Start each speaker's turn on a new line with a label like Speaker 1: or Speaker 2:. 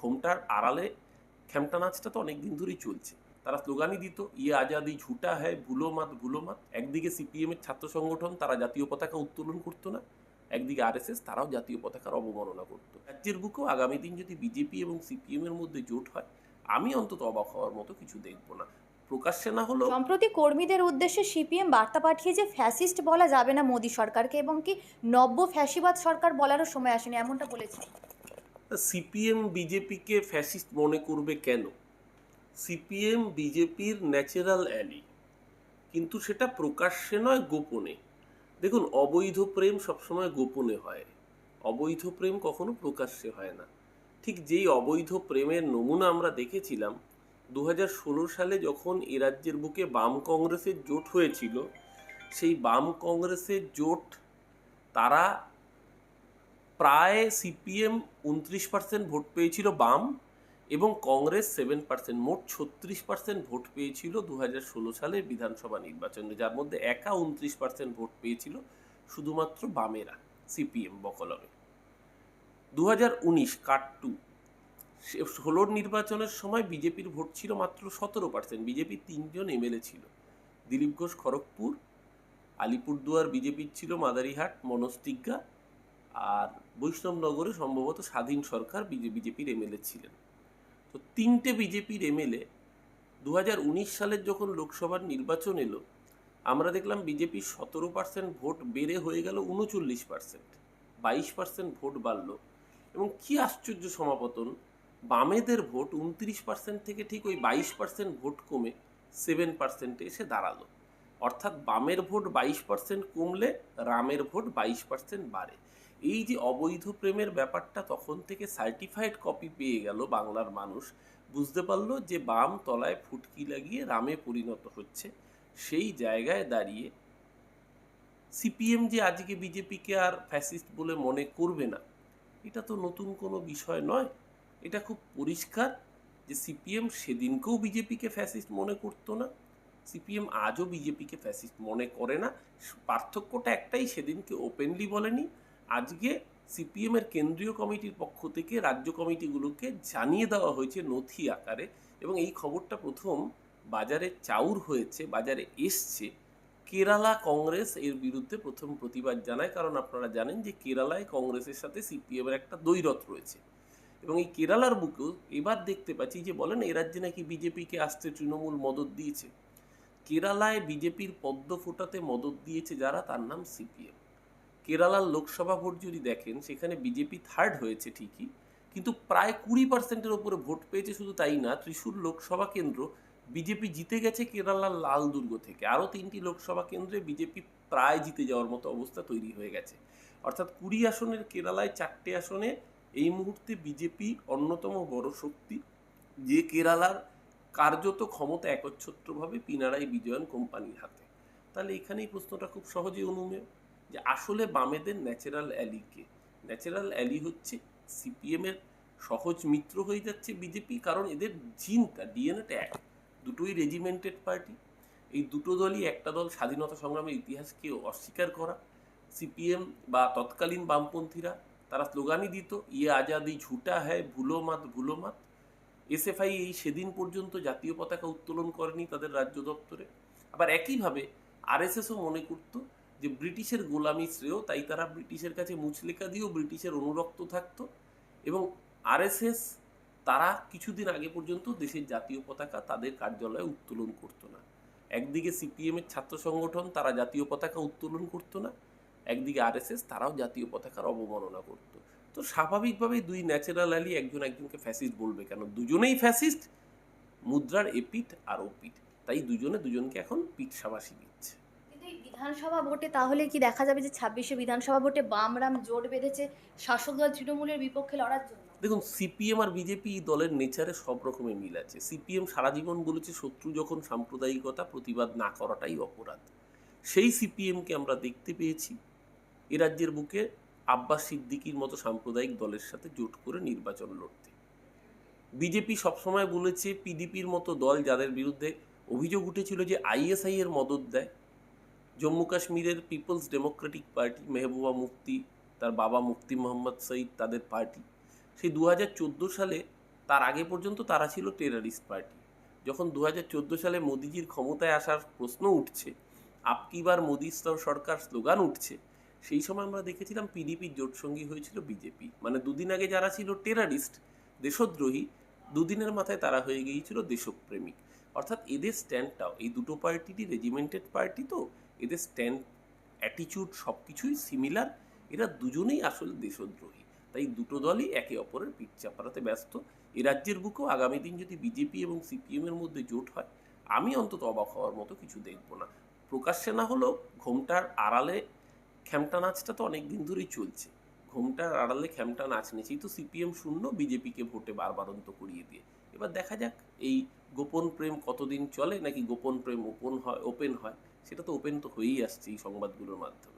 Speaker 1: ঘোমটার আড়ালে খেমটা নাচটা তো অনেক দিন ধরেই চলছে। তারা স্লোগানই দিত ইয়ে আজাদি ঝুটা হ্যায়, ভুলো মাত ভুলো মাত। একদিকে সিপিএম এর ছাত্র সংগঠন, তারা জাতীয় পতাকা উত্তোলন করতো না। একদিকে আরএসএস, তারাও জাতীয় পতাকার অবমাননা করতো। রাজ্যের বুকেও আগামী দিন যদি বিজেপি এবং সিপিএম এর মধ্যে জোট হয়, আমি অন্তত অবাক হওয়ার মতো কিছু দেখব না। প্রকাশ্যে না হলেও
Speaker 2: সম্প্রতি কর্মীদের উদ্দেশ্যে সিপিএম বার্তা পাঠিয়েছে, ফ্যাসিস্ট বলা যাবে না মোদী সরকারকে, এবং কি নব্য ফ্যাসিবাদ সরকার বলারও সময় আসেনি, এমনটা বলেছে।
Speaker 1: সিপিএম বিজেপিকে ফ্যাসিস্ট মনে করবে কেন? সিপিএম, বিজেপির ন্যাচারাল অ্যালি। কিন্তু সেটা প্রকাশ্যে নয়, গোপনে। দেখুন, অবৈধ প্রেম সবসময় গোপনে হয়। অবৈধ প্রেম কখনো প্রকাশ্যে হয় না। ঠিক যেই অবৈধ প্রেমের নমুনা আমরা দেখেছিলাম দু হাজার ষোলো সালে যখন এ রাজ্যের বুকে বাম কংগ্রেসের জোট হয়েছিল, সেই বাম কংগ্রেসের জোট, তারা প্রায় সিপিএম উনত্রিশ পার্সেন্ট ভোট পেয়েছিল বাম এবং কংগ্রেস সেভেন পার্সেন্ট মোট ছত্রিশ পার্সেন্ট ভোট পেয়েছিল দু হাজার ষোলো সালের বিধানসভা নির্বাচনে, যার মধ্যে একা উনত্রিশ পার্সেন্ট ভোট পেয়েছিল শুধুমাত্র বামেরা সিপিএম বকলমে। দু হাজার উনিশ কাট টু ষোলোর নির্বাচনের সময় বিজেপির ভোট ছিল মাত্র সতেরো পার্সেন্ট বিজেপির তিনজন এমএলএ ছিল। দিলীপ ঘোষ খড়গপুর, আলিপুরদুয়ার বিজেপির ছিল মাদারিহাট মনস্তিজ্ঞা আর বৈষ্ণবনগরে সম্ভবত স্বাধীন সরকার বিজেপির এমএলএ ছিলেন। তো তিনটে বিজেপির এমএলএ দু হাজার উনিশ সালের যখন লোকসভার নির্বাচন এলো, আমরা দেখলাম বিজেপির সতেরো পার্সেন্ট ভোট বেড়ে হয়ে গেল উনচল্লিশ পার্সেন্ট, বাইশ পার্সেন্ট ভোট বাড়লো এবং কি আশ্চর্য সমাপতন, বামেদের ভোট উনত্রিশ পার্সেন্ট থেকে ঠিক ওই বাইশ পার্সেন্ট ভোট কমে সেভেন পার্সেন্টে এসে দাঁড়াল। অর্থাৎ বামের ভোট বাইশ পার্সেন্ট কমলে রামের ভোট বাইশ পার্সেন্ট বাড়ে। এই যে অবৈধ প্রেমের ব্যাপারটা তখন থেকে সার্টিফাইড কপি পেয়ে গেল বাংলার মানুষ। বুঝতে পারল যে বাম তলায় ফুটকি লাগিয়ে রামে পরিণত হচ্ছে। সেই জায়গায় দাঁড়িয়ে সিপিএম যে আজকে বিজেপিকে আর ফ্যাসিস্ট বলে মনে করবে না, এটা তো নতুন কোনো বিষয় নয়। এটা খুব পরিষ্কার যে সিপিএম সেদিনকেও বিজেপিকে ফ্যাসিস্ট মনে করতো না। সিপিএম আজও বিজেপিকে ফ্যাসিস্ট মনে করে না। পার্থক্যটা একটাই, সেদিনকে ওপেনলি বলেনি। আজকে সিপিএম এর কেন্দ্রীয় কমিটির পক্ষ থেকে রাজ্য কমিটিগুলোকে জানিয়ে দেওয়া হয়েছে নথি আকারে এবং এই খবরটা প্রথম বাজারে চাউর হয়েছে, বাজারে এসছে। কেরালা কংগ্রেস এর বিরুদ্ধে প্রথম প্রতিবাদ জানায়, কারণ আপনারা জানেন যে কেরালায় কংগ্রেসের সাথে সিপিএম এর একটা দৈরথ রয়েছে। এবং এই কেরালার বুকেও এবার দেখতে পাচ্ছি যে, বলেন এ রাজ্যে নাকি বিজেপিকে আসতে তৃণমূল মদত দিয়েছে। কেরালায় বিজেপির পদ্ম ফোটাতে মদত দিয়েছে যারা, তার নাম সিপিএম। কেরালার লোকসভা ভোট যদি দেখেন, সেখানে বিজেপি থার্ড হয়েছে ঠিকই, কিন্তু প্রায় কুড়ি পার্সেন্টের ওপরে ভোট পেয়েছে শুধু তাই না ত্রিশূর লোকসভা কেন্দ্র বিজেপি জিতে গেছে কেরালার লাল দুর্গ থেকে। আরও তিনটি লোকসভা কেন্দ্রে বিজেপি প্রায় জিতে যাওয়ার মতো অবস্থা তৈরি হয়ে গেছে। অর্থাৎ কুড়ি আসনের কেরালায় চারটে আসনে এই মুহূর্তে বিজেপি অন্যতম বড় শক্তি, যে কেরালার কার্যত ক্ষমতা একচ্ছত্রভাবে পিনারাই বিজয়ন কোম্পানির হাতে। তাহলে এখানেই প্রশ্নটা খুব সহজেই অনুমেয় যে আসলে বামেদের ন্যাচারাল অ্যালিকে ন্যাচারাল অ্যালি হচ্ছে সিপিএমের সহজ মিত্র হয়ে যাচ্ছে বিজেপি কারণ এদের জিনটা ডিএনএটা এক। দুটোই রেজিমেন্টেড পার্টি এই দুটো দলই একটা দল স্বাধীনতা সংগ্রামের ইতিহাসকে অস্বীকার করা। সিপিএম বা তৎকালীন বামপন্থীরা তারা স্লোগানই দিত ইয়ে আজাদি ঝুটা হ্যায়, ভুলো মাত ভুলো মাত। এসএফআই এই সেদিন পর্যন্ত জাতীয় পতাকা উত্তোলন করেনি তাদের রাজ্য দপ্তরে। আবার একইভাবে আরএসএসও মনে করত যে ব্রিটিশের গোলামি শ্রেয়, তাই তারা ব্রিটিশের কাছে মুচলেখা দিয়েও ব্রিটিশের অনুরক্ত থাকতো এবং আরএসএস তারা কিছুদিন আগে পর্যন্ত দেশের জাতীয় পতাকা তাদের কার্যালয়ে উত্তোলন করতো না। একদিকে সিপিএমের ছাত্র সংগঠন তারা জাতীয় পতাকা উত্তোলন করতো না, একদিকে আরএসএস তারাও জাতীয় পতাকার অবমাননা করত। তো স্বাভাবিকভাবেই দুই ন্যাচারাল অ্যালি একজন একজনকে ফ্যাসিস্ট বলবে, কেন দুজনেই ফ্যাসিস্ট? মুদ্রার এপিঠ আর ওপিঠ তাই দুজনে দুজনকে এখন পিঠ সাবাসি
Speaker 2: বিধানসভা ভোটে, তাহলে কি দেখা যাবে যে ছাব্বিশে বিধানসভা ভোটে বাম রাম জোট বেঁধেছে শাসক দল তৃণমূলের বিপক্ষে লড়ার জন্য?
Speaker 1: দেখুন, সিপিএম আর বিজেপি দলের নেচারে সব রকমের মিল আছে। সিপিএম সারা জীবন বলেছে, শত্রু যখন সাম্প্রদায়িকতা, প্রতিবাদ না করাটাই অপরাধ। সেই সিপিএমকে আমরা দেখতে পেয়েছি। এ রাজ্যের বুকে আব্বাস সিদ্দিকির মতো সাম্প্রদায়িক দলের সাথে জোট করে নির্বাচন লড়তে। বিজেপি সবসময় বলেছে, পিডিপির মতো দল যাদের বিরুদ্ধে অভিযোগ উঠেছিল যে আইএসআই এর মদত দেয় জম্মু কাশ্মীরের Peoples Democratic Party Mehbooba Mufti, তার বাবা মুফতি মোহাম্মদ সঈদ, তাদের পার্টি। সেই দু সালে তার আগে পর্যন্ত তারা ছিল টেরারিস্ট পার্টি যখন দু হাজার চোদ্দ সালে মোদিজির ক্ষমতায় আসার প্রশ্ন উঠছে আপকি বার মোদি সরকার স্লোগান উঠছে, সেই সময় আমরা দেখেছিলাম পিডিপির জোটসঙ্গী হয়েছিল বিজেপি মানে দুদিন আগে যারা ছিল টেরারিস্ট দেশদ্রোহী, দুদিনের মাথায় তারা হয়ে গিয়েছিল দেশপ্রেমিক। অর্থাৎ এদের স্ট্যান্ডটাও এই দুটো পার্টিরই রেজিমেন্টেড পার্টি তো, এদের স্ট্যান্ড অ্যাটিচিউড সব কিছুই সিমিলার এরা দুজনেই আসলে দেশদ্রোহী। তাই দুটো দলই একে অপরের পিঠ চাপড়াতে ব্যস্ত। এ রাজ্যের বুকেও আগামী দিন যদি বিজেপি এবং সিপিএমের মধ্যে জোট হয়, আমি অন্তত অবাক হওয়ার মতো কিছু দেখব না। প্রকাশ্যে না হলেও ঘোমটার আড়ালে খ্যামটা নাচটা তো অনেক দিন ধরেই চলছে। ঘোমটার আড়ালে খ্যামটা নাচ নেচেই তো সিপিএম শূন্য, বিজেপিকে ভোটে বারবারন্ত করিয়ে দিয়ে। এবার দেখা যাক এই গোপন প্রেম কতদিন চলে, নাকি গোপন প্রেম ওপেন হয় ওপেন হয়, সেটা তো ওপেন তো হয়েই আসছে এই সংবাদগুলোর মাধ্যমে।